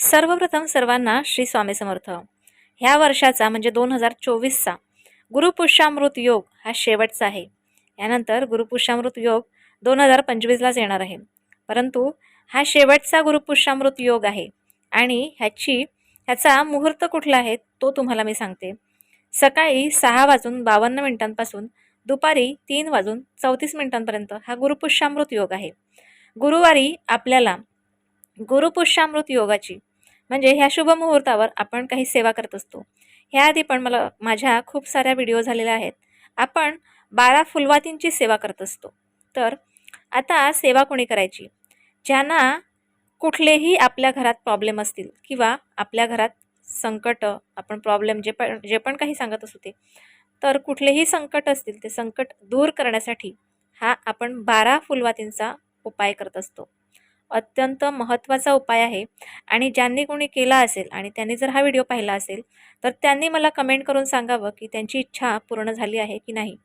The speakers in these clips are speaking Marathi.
सर्वप्रथम सर्वांना श्री स्वामी समर्थ. ह्या वर्षाचा म्हणजे दोन हजार चोवीसचा गुरुपुष्यामृत योग हा शेवटचा आहे. यानंतर गुरुपुष्यामृत योग दोन हजार पंचवीसलाच येणार आहे. परंतु हा शेवटचा गुरुपुष्यामृत योग आहे आणि ह्याची ह्याचा मुहूर्त कुठला आहे तो तुम्हाला मी सांगते. सकाळी सहा वाजून बावन्न मिनिटांपासून दुपारी तीन वाजून चौतीस मिनिटांपर्यंत हा गुरुपुष्यामृत योग आहे. गुरुवारी आपल्याला गुरुपुष्यामृत योगाची म्हणजे ह्या शुभ मुहूर्तावर आपण काही सेवा करत असतो. ह्याआधी पण मला माझ्या खूप साऱ्या व्हिडिओ झालेल्या आहेत. आपण बारा फुलवातींची सेवा करत असतो. तर आता सेवा कोणी करायची? ज्यांना कुठलेही आपल्या घरात प्रॉब्लेम असतील किंवा आपल्या घरात संकट आपण प्रॉब्लेम जे पण जे पण काही सांगत असू ते तर कुठलेही संकट असतील ते संकट दूर करण्यासाठी हा आपण बारा फुलवातींचा उपाय करत असतो. अत्यंत महत्त्वाचा उपाय आहे. आणि ज्यांनी कोणी केला असेल आणि त्यांनी जर हा व्हिडिओ पाहिला असेल तर त्यांनी मला कमेंट करून सांगावं की त्यांची इच्छा पूर्ण झाली आहे की नाही.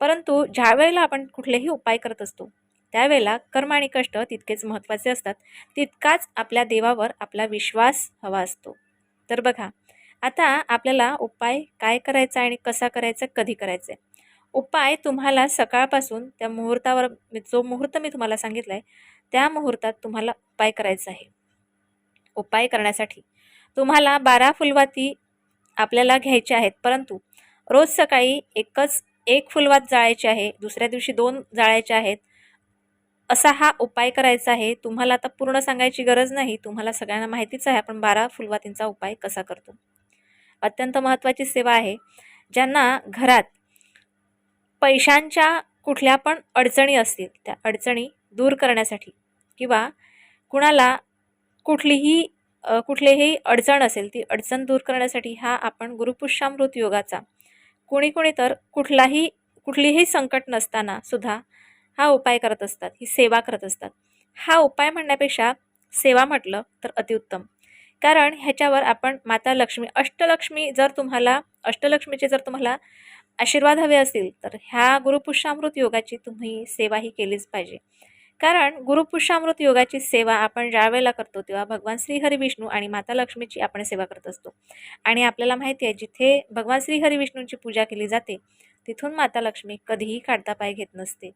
परंतु ज्या वेळेला आपण कुठलेही उपाय करत असतो त्यावेळेला कर्म आणि कष्ट तितकेच महत्त्वाचे असतात. तितकाच आपल्या देवावर आपला विश्वास हवा असतो. तर बघा आता आपल्याला उपाय काय करायचा आणि कसा करायचा कधी करायचा आहे? उपाय तुम्हाला सकाळपासून त्या मुहूर्तावर मी जो मुहूर्त मी तुम्हाला सांगितला आहे त्या मुहूर्तात तुम्हाला उपाय करायचा आहे. उपाय करण्यासाठी तुम्हाला बारा फुलवाती आपल्याला घ्यायच्या आहेत परंतु रोज सकाळी एकच एक फुलवात जाळायची आहे दुसऱ्या दिवशी दोन जाळायच्या आहेत असा हा उपाय करायचा आहे. तुम्हाला आता पूर्ण सांगायची गरज नाही तुम्हाला सगळ्यांना माहितीच आहे आपण बारा फुलवातींचा उपाय कसा करतो. अत्यंत महत्त्वाची सेवा आहे ज्यांना घरात पैशांच्या कुठल्या पण अडचणी असतील त्या अडचणी दूर करण्यासाठी किंवा कुणाला कुठलीही कुठलीही अडचण असेल ती अडचण दूर करण्यासाठी हा आपण गुरुपुष्यामृत योगाचा कोणी कोणी तर कुठलाही कुठलीही संकट नसताना सुद्धा हा उपाय करत असतात ही सेवा करत असतात. हा उपाय म्हणण्यापेक्षा सेवा म्हटलं तर अतिउत्तम. कारण ह्याच्यावर आपण माता लक्ष्मी अष्टलक्ष्मी जर तुम्हाला अष्टलक्ष्मीचे जर तुम्हाला आशीर्वाद हवे असतील तर ह्या गुरुपुष्यामृत योगाची तुम्ही सेवा ही केलीच पाहिजे. कारण गुरुपुष्यामृत योगाची सेवा आपण ज्या वेळेला करतो तेव्हा भगवान श्री विष्णू आणि माता लक्ष्मीची आपण सेवा करत असतो. आणि आपल्याला माहिती आहे जिथे भगवान श्री विष्णूंची पूजा केली जाते तिथून माता लक्ष्मी कधीही काढता पाय घेत नसते.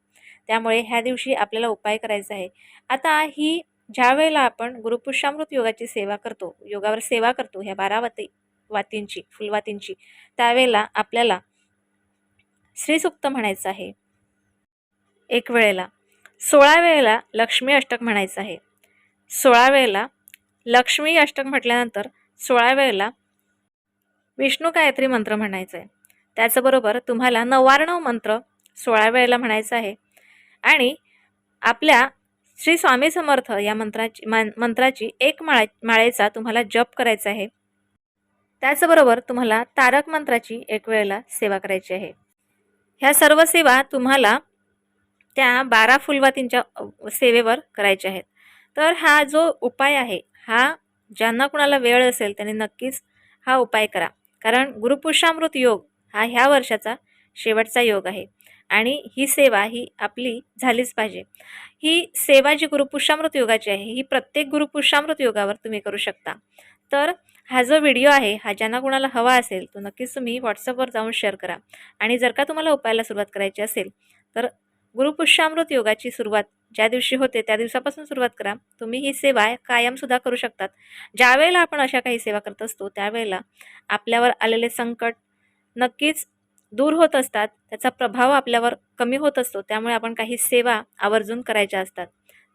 त्यामुळे ह्या दिवशी आपल्याला उपाय करायचा आहे. आता ही ज्या वेळेला आपण गुरुपुष्यामृत योगाची सेवा करतो योगावर सेवा करतो ह्या बारा वाती वातींची फुलवातींची त्यावेळेला आपल्याला श्रीसुक्त म्हणायचं आहे. एक वेळेला सोळा वेळेला लक्ष्मी अष्टक म्हणायचं आहे. सोळा वेळेला लक्ष्मी अष्टक म्हटल्यानंतर सोळा वेळेला विष्णू गायत्री मंत्र म्हणायचं आहे. त्याचबरोबर तुम्हाला नव्याण्णव मंत्र सोळा वेळेला म्हणायचं आहे. आणि आपल्या श्री स्वामी समर्थ या मंत्राची मंत्राची एक माळा माळेचा तुम्हाला जप करायचा आहे. त्याचबरोबर तुम्हाला तारक मंत्राची एक वेळेला सेवा करायची आहे. ह्या सर्व सेवा तुम्हाला त्या बारा फुलवातींच्या सेवेवर करायच्या आहेत. तर हा जो उपाय आहे हा ज्यांना कुणाला वेळ असेल त्यांनी नक्कीच हा उपाय करा. कारण गुरुपुरुषामृत योग हा ह्या वर्षाचा शेवटचा योग आहे. आणि ही सेवा ही आपली झालीच पाहिजे. ही सेवा जी गुरुपुरुषामृत योगाची आहे ही प्रत्येक गुरुपुरुषामृत योगावर तुम्ही करू शकता. तर हा जो व्हिडिओ आहे हा ज्यांना कोणाला हवा असेल तो नक्कीच तुम्ही व्हॉट्सअपवर जाऊन शेअर करा. आणि जर का तुम्हाला उपायाला सुरुवात करायची असेल तर गुरुपुष्यामृत योगाची सुरुवात ज्या दिवशी होते त्या दिवसापासून सुरुवात करा. तुम्ही ही सेवा कायमसुद्धा करू शकतात. ज्यावेळेला आपण अशा काही सेवा करत असतो त्यावेळेला आपल्यावर आलेले संकट नक्कीच दूर होत असतात त्याचा प्रभाव आपल्यावर कमी होत असतो त्यामुळे आपण काही सेवा आवर्जून करायच्या असतात.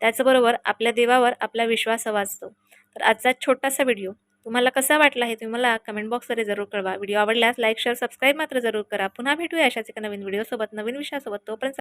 त्याचबरोबर आपल्या देवावर आपला विश्वास हवा असतो. तर आजचा छोटासा व्हिडिओ तुम्हाला कसा वाटला हे तुम्ही मला कमेंट बॉक्समध्ये जरूर कळवा. व्हिडिओ आवडल्यास लाईक शेअर सबस्क्राईब मात्र जरूर करा. पुन्हा भेटूया अशाच एका नवीन व्हिडिओसोबत नवीन विषयासोबत. तोपर्यंत